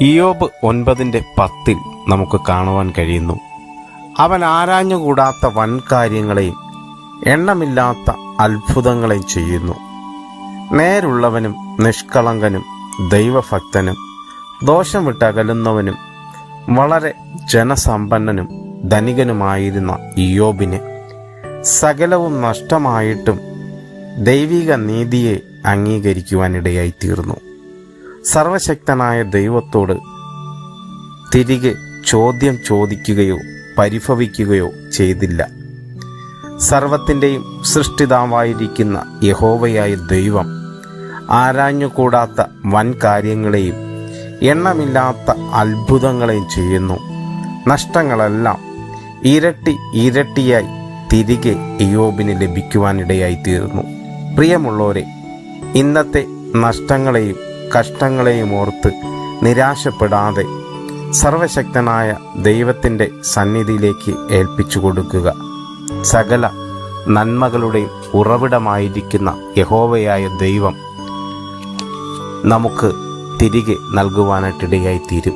ഇയോബ് ഒൻപതിന്റെ പത്തിൽ നമുക്ക് കാണുവാൻ കഴിയുന്നു. അവൻ ആരാഞ്ഞുകൂടാത്ത വൻ കാര്യങ്ങളെയും എണ്ണമില്ലാത്ത അത്ഭുതങ്ങളെയും ചെയ്യുന്നു. നേരുള്ളവനും നിഷ്കളങ്കനും ദൈവഭക്തനും ദോഷം വിട്ടകലുന്നവനും വളരെ ജനസമ്പന്നനും ധനികനുമായിരുന്ന ഇയോബിന് സകലവും നഷ്ടമായിട്ടും ദൈവിക നീതിയെ അംഗീകരിക്കുവാനിടയായി തീർന്നു സർവശക്തനായ ദൈവത്തോട് തിരികെ ചോദ്യം ചോദിക്കുകയോ പരിഭവിക്കുകയോ ചെയ്തില്ല. സർവത്തിന്റെയും സൃഷ്ടിതാവായിരിക്കുന്ന യഹോവയായ ദൈവം ആരാഞ്ഞുകൂടാത്ത വൻ കാര്യങ്ങളെയും എണ്ണമില്ലാത്ത അത്ഭുതങ്ങളെയും ചെയ്യുന്നു. നഷ്ടങ്ങളെല്ലാം ഇരട്ടി ഇരട്ടിയായി തിരികെ ഇയോബിന് ലഭിക്കുവാനിടയായി തീർന്നു പ്രിയമുള്ളവരെ ഇന്നത്തെ നഷ്ടങ്ങളെയും കഷ്ടങ്ങളെയും ഓർത്ത് നിരാശപ്പെടാതെ സർവശക്തനായ ദൈവത്തിന്റെ സന്നിധിയിലേക്ക് ഏൽപ്പിച്ചു കൊടുക്കുക. സകല നന്മകളുടെയും ഉറവിടമായിരിക്കുന്ന യഹോവയായ ദൈവം നമുക്ക് തിരികെ നൽകുവാനായിട്ടിടയായി തീരും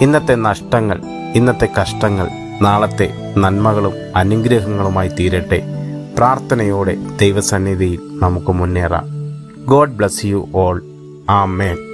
ഇന്നത്തെ നഷ്ടങ്ങൾ ഇന്നത്തെ കഷ്ടങ്ങൾ നാളത്തെ നന്മകളും അനുഗ്രഹങ്ങളുമായി തീരട്ടെ. പ്രാർത്ഥനയോടെ ദൈവസന്നിധിയിൽ നമുക്ക് മുന്നേറാം. God bless you all. Amen.